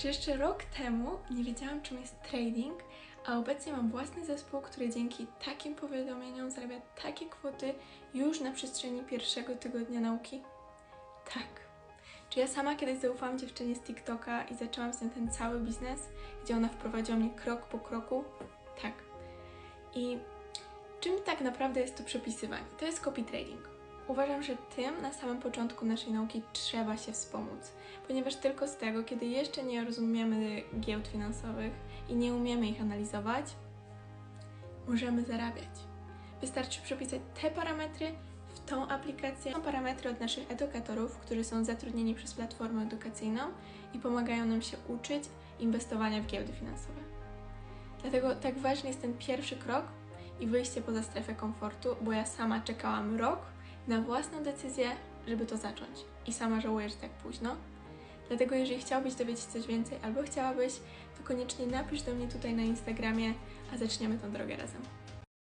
Czy jeszcze rok temu nie wiedziałam, czym jest trading, a obecnie mam własny zespół, który dzięki takim powiadomieniom zarabia takie kwoty już na przestrzeni pierwszego tygodnia nauki? Tak. Czy ja sama kiedyś zaufałam dziewczynie z TikToka i zaczęłam z nią ten cały biznes, gdzie ona wprowadziła mnie krok po kroku? Tak. I czym tak naprawdę jest to przepisywanie? To jest copy trading. Uważam, że tym na samym początku naszej nauki trzeba się wspomóc, ponieważ tylko z tego, kiedy jeszcze nie rozumiemy giełd finansowych i nie umiemy ich analizować, możemy zarabiać. Wystarczy przepisać te parametry w tą aplikację. Są parametry od naszych edukatorów, którzy są zatrudnieni przez platformę edukacyjną i pomagają nam się uczyć inwestowania w giełdy finansowe. Dlatego tak ważny jest ten pierwszy krok i wyjście poza strefę komfortu, bo ja sama czekałam rok na własną decyzję, żeby to zacząć. I sama żałuję, że tak późno. Dlatego jeżeli chciałbyś dowiedzieć coś więcej albo chciałabyś, to koniecznie napisz do mnie tutaj na Instagramie, a zaczniemy tą drogę razem.